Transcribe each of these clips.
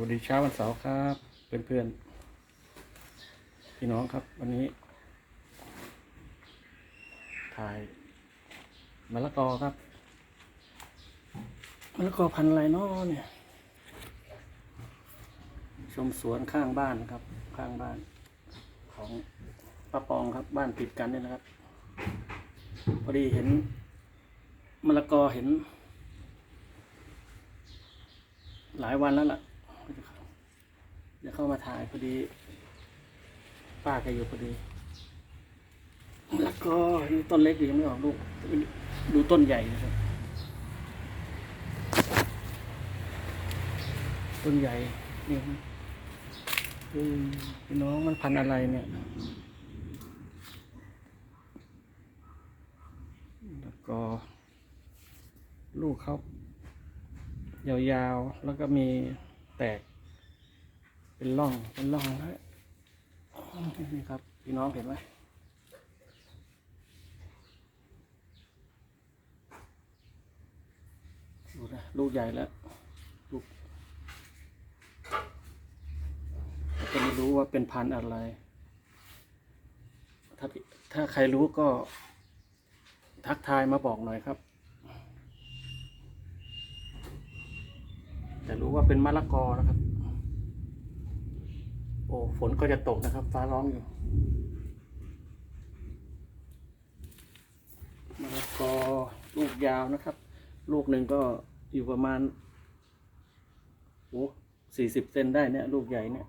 วัสดีเช้าวันเสาร์ครับ เพื่อนๆ พี่น้องครับ วันนี้ ถ่ายมะละกอครับมะละกอพันอะไรนาะเนี่ย ชมสวนข้างบ้านครับ ข้างบ้าน ของป้าปองครับบ้านติดกันเนี่ยนะครับ พอดีเห็นมะละกอเห็น หลายวันแล้วล่ะ เข้ามาถ่ายพอดี ป้าแกอยู่พอดีแล้วก็นี่ต้นเล็กอยู่ยังไม่ออกลูก ดูต้นใหญ่นะครับ ต้นใหญ่เนี่ยเออพี่น้องมันพันอะไรเนี่ยแล้วก็ ลูกเขายาวๆ แล้วก็มีแตก เป็นร่องเป็นร่องแล้วนี่ครับพี่น้องเห็นไหมดูนะลูกใหญ่แล้วลูกก็ไม่รู้ว่าเป็นพันธุ์อะไร ถ้าถ้าใครรู้ก็ทักทายมาบอกหน่อยครับแต่รู้ว่าเป็นมะละกอนะครับ อ้ฝนก็จะตกนะครับ ฟ้าร้องอยู่มะละกอลูกยาวนะครับ ลูกหนึ่งก็อยู่ประมาณโอ้สี่สิบเซนได้เนี่ย ลูกใหญ่เนี่ย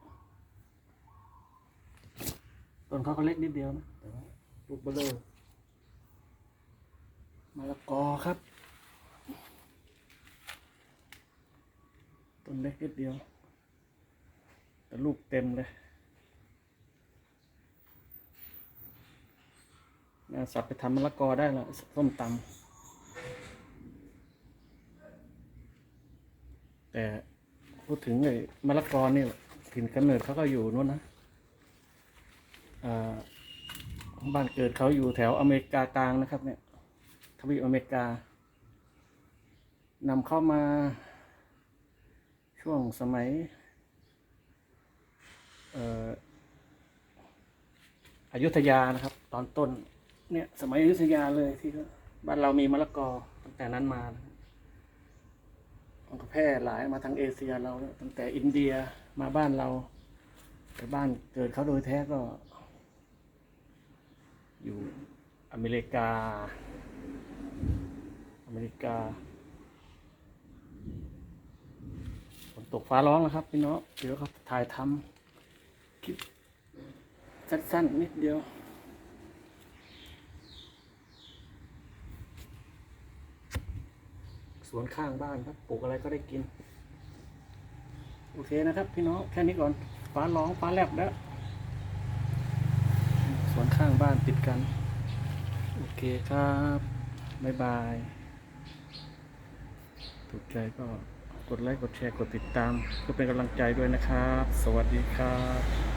ต้นเขาก็เล็กนิดเดียวนะแต่ว่าลูกเบลเลอร์มะละกอครับต้นเล็กนิดเดียว แต่ลูกเต็มเลยน่าสับไปทำมะละกอได้ล้วส้มตำแต่พูดถึงไอ้มะละกอนี่ยถิ่นกำเนิดเขาก็อยู่นู้นนะบ้านเกิดเขาอยู่แถวอเมริกากลางนะครับ เนี่ยทวีปอเมริกานำเข้ามาช่วงสมัย เอ่อ อยุธยานะครับ ตอนต้น เนี่ยสมัยอยุธยาเลยที่บ้านเรามีมะละกอตั้งแต่นั้นมานะครับมันก็แพร่หลายมาทางเอเชียเราตั้งแต่อินเดียมาบ้านเรา แต่บ้านเกิดเขาโดยแท้ก็ อยู่อเมริกา อเมริกาฝนตกฟ้าร้องแล้วครับพี่น้องเดี๋ยวครับถ่ายทำคลิป สั้นๆนิดเดียว สวนข้างบ้านครับปลูกอะไรก็ได้กิน โอเคนะครับ พี่น้องแค่นี้ก่อนฟ้าร้องฟ้าแลบแล้วสวนข้างบ้านติดกัน โอเคครับบ๊ายบายถูกใจก็กดไลค์ กดแชร์ กดติดตาม เพื่อเป็นกำลังใจด้วยนะครับ สวัสดีครับ